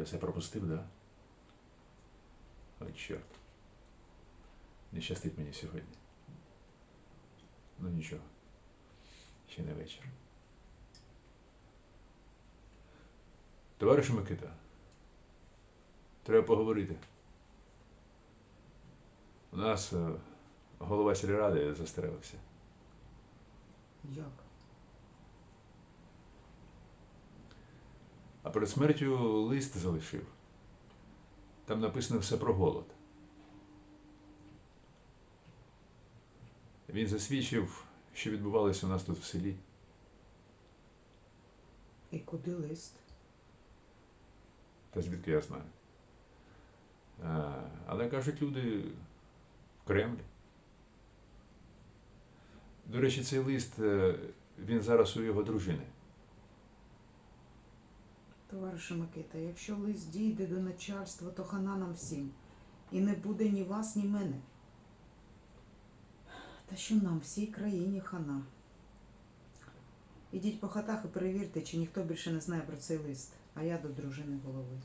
Я все пропустив, да? Ой, чорт. Не щастить мені сьогодні. Ну нічого. Ще не вечір. Товаришу Микита, треба поговорити. У нас е, голова сільради застрелився. Як? А перед смертю лист залишив. Там написано все про голод. Він засвідчив, що відбувалося у нас тут в селі. І куди лист? Та звідки я знаю. А, але кажуть люди в Кремлі. До речі, цей лист е, він зараз у його дружини. Товаришу Микита, якщо лист дійде до начальства, то хана нам всім. І не буде ні вас, ні мене. Та що нам, всій країні хана. Ідіть по хатах і перевірте, чи ніхто більше не знає про цей лист, а я до дружини голови.